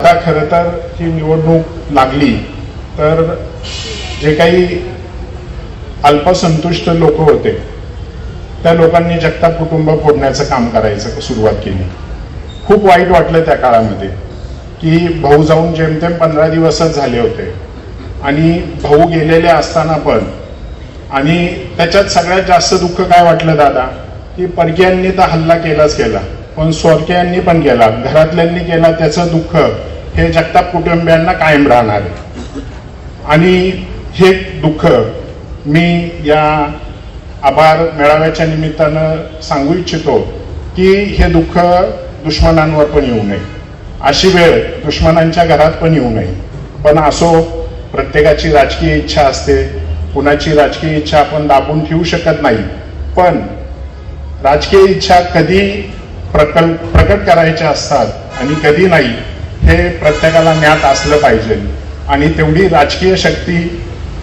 आता खरं तर ही निवडणूक लागली तर जे काही अल्पसंतुष्ट लोक होते त्या लोकांनी जगताप कुटुंब फोडण्याचं काम करायचं सुरुवात केली. खूप वाईट वाटलं त्या काळामध्ये की भाऊ जाऊन जेमतेम पंधरा दिवसच झाले होते आणि भाऊ गेलेले असताना पण आणि त्याच्यात सगळ्यात जास्त दुःख काय वाटलं दादा की परकीयांनी तर हल्ला केलाच केला. पण स्वर्गीयांनी पण केला. घरातल्यांनी केला त्याचं दुःख. हे जगताप कुटुंबियांना कायम राहणार आहे. आणि हे दुःख मी या आभार मेळाव्याच्या निमित्तानं सांगू इच्छितो की हे दुःख दुश्मनांवर पण येऊ नये. अशी वेळ दुश्मनांच्या घरात पण येऊ नये. पण असो प्रत्येकाची राजकीय इच्छा असते. कुणाची राजकीय इच्छा आपण दाबून ठेवू शकत नाही. पण राजकीय इच्छा कधी प्रकल प्रकट करायचे असतात आणि कधी नाही हे प्रत्येकाला ज्ञात असलं पाहिजे. आणि तेवढी राजकीय शक्ती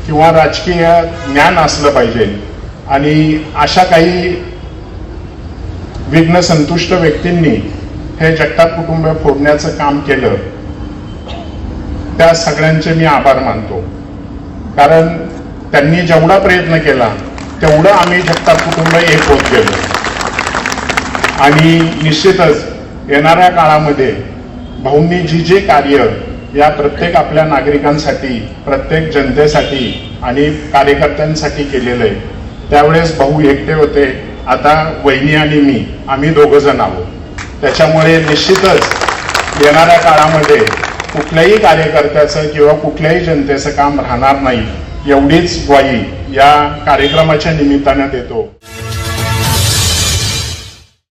किंवा राजकीय ज्ञान असलं पाहिजे. आणि अशा काही विघ्न संतुष्ट व्यक्तींनी हे जगताप कुटुंब फोडण्याचं काम केलं त्या सगळ्यांचे मी आभार मानतो. कारण त्यांनी जेवढा प्रयत्न केला तेवढं आम्ही जगताप कुटुंब एक होत गेलो. आणि निश्चितच येणाऱ्या काळामध्ये भाऊंनी जी जे कार्य या प्रत्येक आपल्या नागरिकांसाठी प्रत्येक जनतेसाठी आणि कार्यकर्त्यांसाठी केलेलं आहे त्यावेळेस भाऊ एकटे होते. आता वहिनी आणि मी आम्ही दोघं जण आहोत. त्याच्यामुळे निश्चितच येणाऱ्या काळामध्ये कुठल्याही कार्यकर्त्याचं किंवा कुठल्याही जनतेचं काम राहणार नाही एवढीच ग्वाही या कार्यक्रमाच्या निमित्तानं देतो.